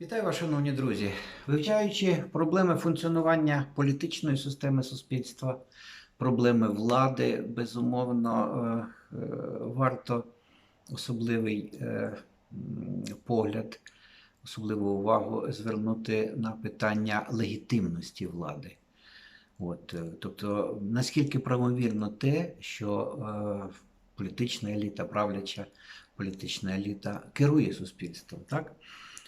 Вітаю вас, шановні друзі. Вивчаючи проблеми функціонування політичної системи суспільства, проблеми влади, безумовно, е, варто особливий е, погляд, особливу увагу звернути на питання легітимності влади. От, е, тобто, наскільки правомірно те, що політична еліта, правляча політична еліта керує суспільством, так?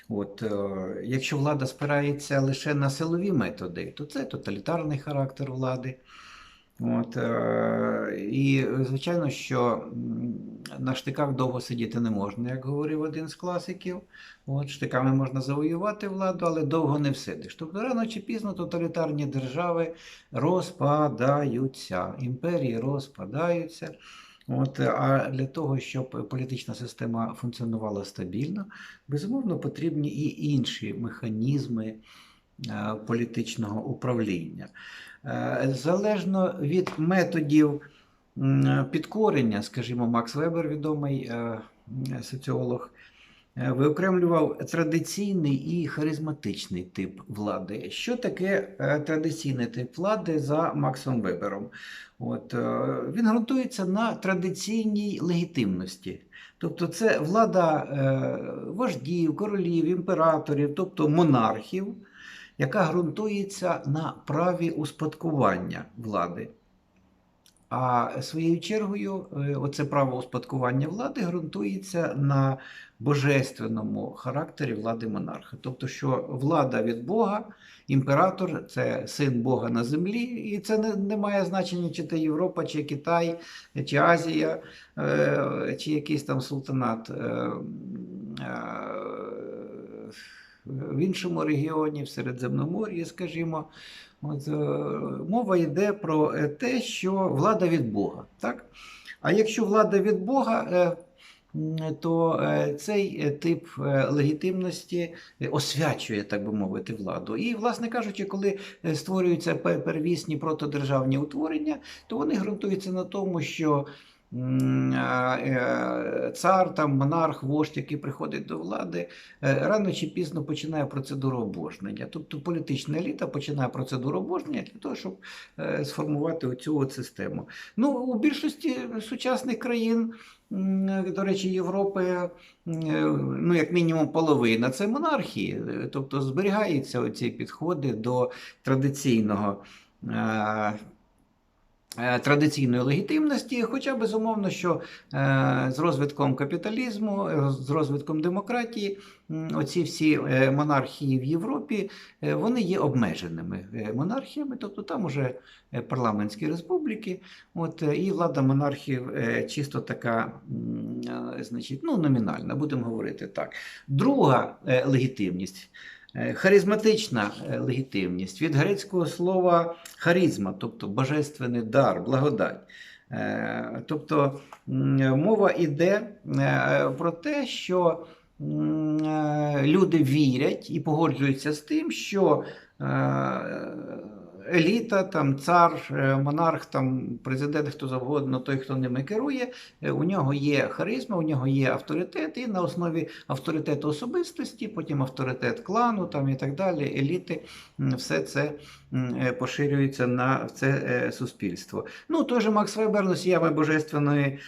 От, е, якщо влада спирається лише на силові методи, то це тоталітарний характер влади. От, е, і звичайно, що на штиках довго сидіти не можна, як говорив один з класиків. От, штиками можна завоювати владу, але довго не всидиш. Тобто рано чи пізно тоталітарні держави розпадаються, імперії розпадаються. От, а для того, щоб політична система функціонувала стабільно, безумовно, потрібні і інші механізми е, політичного управління. Е, Залежно від методів підкорення, скажімо, Макс Вебер, відомий е, соціолог, виокремлював традиційний і харизматичний тип влади. Що таке е, традиційний тип влади за Максом Вебером? От, е, він ґрунтується на традиційній легітимності. Тобто це влада е, вождів, королів, імператорів, тобто монархів, яка ґрунтується на праві успадкування влади. А своєю чергою, е, оце право успадкування влади ґрунтується на божественному характері влади монарха. Тобто, що влада від Бога, імператор це син Бога на землі, і це не, не має значення, чи це Європа, чи Китай, чи Азія, е, чи якийсь там султанат. В іншому регіоні, в Середземномор'ї, скажімо, От, е, мова йде про е, те, що влада від Бога. Так? А якщо влада від Бога, е, то цей тип легітимності освячує, так би мовити, владу. І, власне кажучи, коли створюються первісні протодержавні утворення, то вони ґрунтуються на тому, що цар, там, монарх, вождь, який приходить до влади, е, рано чи пізно починає процедуру обожнення. Тобто політична еліта починає процедуру обожнення для того, щоб е, сформувати оцю систему. Ну, у більшості сучасних країн, до речі, Європи, е, ну, як мінімум, половина це монархії. Е, Тобто зберігаються оці підходи до традиційного. Е, Традиційної легітимності, хоча безумовно, що е, з розвитком капіталізму, е, з розвитком демократії, оці всі монархії в Європі, вони є обмеженими монархіями, тобто там уже парламентські республіки, от, і влада монархів чисто така, значить, ну, номінальна, будемо говорити так. Друга легітимність. Е, Харизматична е, легітимність від грецького слова харизма, тобто божественний дар, благодать. Е, Тобто мова йде про те, що люди вірять і погоджуються з тим, що еліта, там, цар, е, монарх, там, президент, хто завгодно, той, хто ними керує, е, у нього є харизма, у нього є авторитет, і на основі авторитету особистості, потім авторитет клану там, і так далі, еліти, все це е, поширюється на це суспільство. Ну, той же Макс Вебер носіями божественної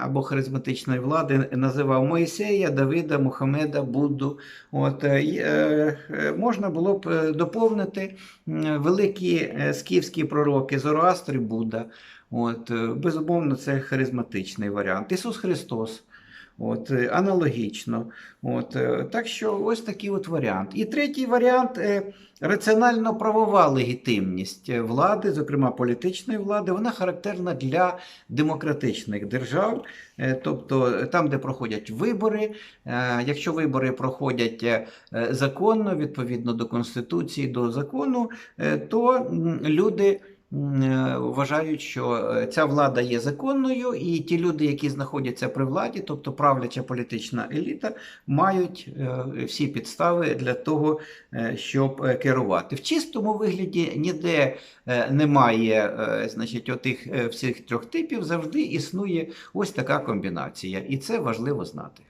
або харизматичної влади називав Моїсея, Давида, Мухаммеда, Будду. От, е, е, е, можна було б е, доповнити великі е, скіфські пророки Зороастр і Будда. От, е, безумовно, це харизматичний варіант. Ісус Христос. От, е, аналогічно. От, е, так що ось такий от варіант. І третій варіант е, раціонально-правова легітимність влади, зокрема політичної влади, вона характерна для демократичних держав, тобто там, де проходять вибори. Якщо вибори проходять законно, відповідно до Конституції, до закону, то люди. Е, Вважають, що е, ця влада є законною, і ті люди, які знаходяться при владі, тобто правляча політична еліта, мають е, всі підстави для того, щоб керувати. В чистому вигляді ніде немає значить, отих всіх трьох типів, завжди існує ось така комбінація, і це важливо знати.